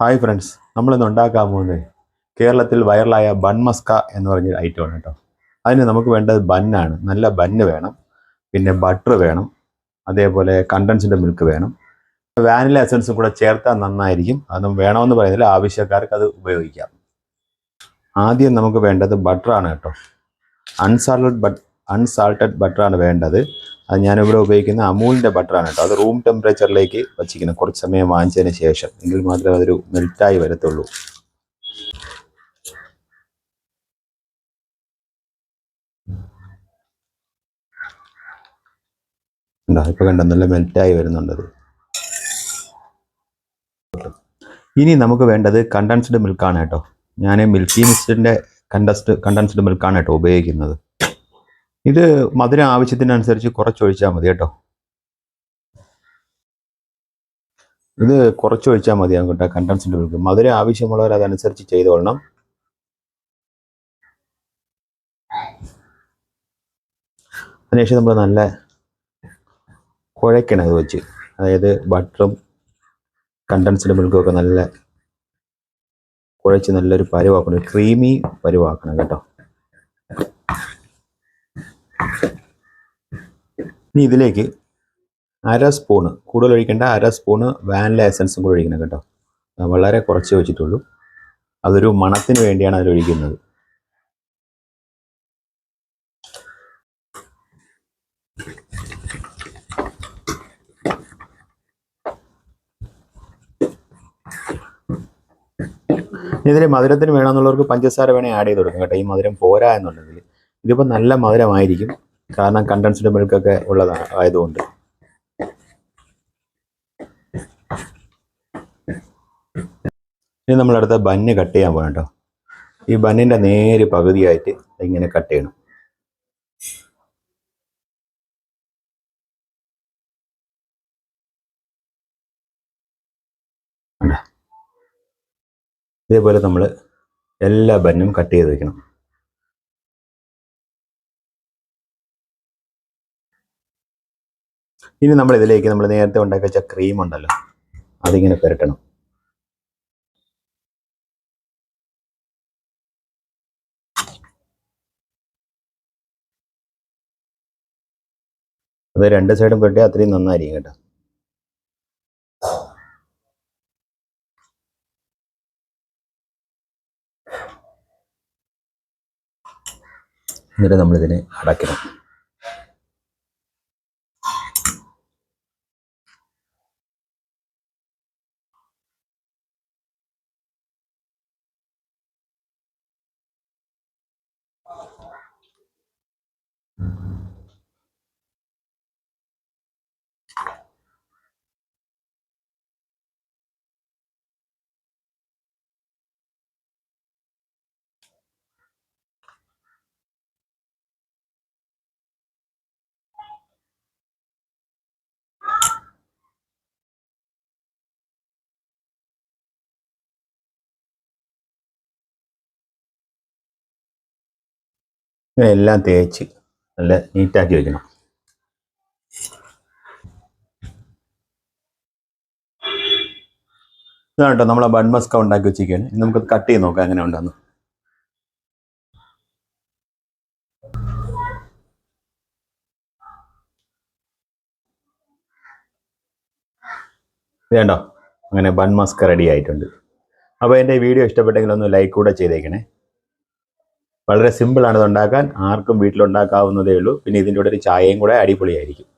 Hi friends നമ്മൾ ഇന്ന് ഉണ്ടാക്കാൻ പോകുന്നത് കേരളത്തിൽ വൈറലായ ബൺമസ്ക എന്ന് പറഞ്ഞൊരു ആണ് കേട്ടോ. അതിന് നമുക്ക് വേണ്ടത് ബന്നാണ് നല്ല ബന്ന് വേണം. പിന്നെ ബട്ടർ വേണം. അതേപോലെ കണ്ടൻസിന്റെ മിൽക്ക് വേണം. വാനില എസൻസും കൂടെ ചേർത്താൽ നന്നായിരിക്കും. അതും വേണമെന്ന് പറയുന്നില്ല. ആവശ്യക്കാർക്ക് അത് ഉപയോഗിക്കാം. ആദ്യം നമുക്ക് വേണ്ടത് ബട്ടറാണ് കേട്ടോ. അൺസാൾട്ടഡ് ബട്ട് അൺസാൾട്ടഡ് ബട്ടറാണ് വേണ്ടത്. അത് ഞാനിവിടെ ഉപയോഗിക്കുന്ന അമൂലിന്റെ ബട്ടറാണ് കേട്ടോ. അത് റൂം ടെമ്പറേച്ചറിലേക്ക് വച്ചിരിക്കുന്നത് കുറച്ച് സമയം വാങ്ങിച്ചതിന് ശേഷം. എങ്കിൽ മാത്രമേ അതൊരു മെൽറ്റായി വരത്തുള്ളൂ. ഉണ്ടോ? ഇപ്പോൾ കണ്ട? നല്ല മെൽറ്റായി വരുന്നുണ്ടത് ഇനി നമുക്ക് വേണ്ടത് കണ്ടൻസ്ഡ് മിൽക്കാണ് കേട്ടോ. ഞാൻ മിൽക്കി മിസ്റ്റിന്റെ കണ്ടസ്റ്റ് കണ്ടൻസ്ഡ് മിൽക്കാണ് കേട്ടോ ഉപയോഗിക്കുന്നത്. ഇത് മധുരം ആവശ്യത്തിനനുസരിച്ച് കുറച്ചൊഴിച്ചാൽ മതി കേട്ടോ. ഇത് കുറച്ചൊഴിച്ചാൽ മതി അങ്ങോട്ട് കണ്ടൻസിന്റെ മിൽക്ക് മധുരം ആവശ്യമുള്ളവർ അതനുസരിച്ച് ചെയ്തോളണം. അതിനുശേഷം നമ്മൾ നല്ല കുഴയ്ക്കണം ഇത് വെച്ച്. അതായത് ബട്ടറും കണ്ടൻസ്ഡ് മിൽക്കും ഒക്കെ നല്ല കുഴച്ച് നല്ലൊരു പരുവാക്കണം. ക്രീമി പരുവാക്കണം കേട്ടോ. ഇനി ഇതിലേക്ക് അര സ്പൂണ് കൂടുതൽ ഒഴിക്കേണ്ട അര സ്പൂണ് വാനില എസൻസും കൂടെ ഒഴിക്കണം കേട്ടോ. വളരെ കുറച്ച് വെച്ചിട്ടുള്ളൂ അതൊരു മണത്തിന് വേണ്ടിയാണ് അതിൽ ഒഴിക്കുന്നത്. ഇതിൽ മധുരത്തിന് വേണമെന്നുള്ളവർക്ക് പഞ്ചസാര വേണേൽ ആഡ് ചെയ്ത് കൊടുക്കാം കേട്ടോ. ഈ മധുരം പോരാ എന്നുണ്ടെങ്കിൽ ഇതിപ്പോൾ നല്ല മധുരമായിരിക്കും. കാരണം കണ്ടൻസ്ഡ് മിൽക്കൊക്കെ ഉള്ളതാണ് ആയതുകൊണ്ട്. ഇനി നമ്മളടുത്ത ബന്ന് കട്ട് ചെയ്യാൻ പോകണം കേട്ടോ ഈ ബന്നിന്റെ നേര് പകുതിയായിട്ട് ഇങ്ങനെ കട്ട് ചെയ്യണം? ഇതേപോലെ നമ്മൾ എല്ലാ ബന്നും കട്ട് ചെയ്ത് വെക്കണം. ഇനി നമ്മൾ ഇതിലേക്ക് നമ്മൾ നേരത്തെ ഉണ്ടാക്കി വെച്ച ക്രീം ഉണ്ടല്ലോ അതിങ്ങനെ പുരട്ടണം. അത് രണ്ട് സൈഡും പുരട്ടിയാൽ അത്രയും നന്നായിരിക്കും കേട്ടോ. എന്നിട്ട് നമ്മളിതിനെ അടയ്ക്കണം. എല്ലാം തേച്ച് നല്ല നീറ്റാക്കി വെക്കണം. ഇതാണ് കേട്ടോ നമ്മളെ ബൺ ഉണ്ടാക്കി വെച്ചിരിക്കുകയാണ്. ഇനി നമുക്കത് കട്ട് ചെയ്ത് നോക്കാം എങ്ങനെ ഉണ്ടെന്ന് വേണ്ടോ അങ്ങനെ ബൺ മസ്ക റെഡി ആയിട്ടുണ്ട്. അപ്പോൾ എന്റെ വീഡിയോ ഇഷ്ടപ്പെട്ടെങ്കിൽ ഒന്ന് ലൈക്ക് കൂടെ ചെയ്തേക്കണേ. വളരെ സിമ്പിളാണ് ഇത് ഉണ്ടാക്കാൻ ആർക്കും വീട്ടിലുണ്ടാക്കാവുന്നതേ ഉള്ളൂ. പിന്നെ ഇതിന്റെ കൂടെ ഒരു ചായയും കൂടെ അടിപൊളിയായിരിക്കും.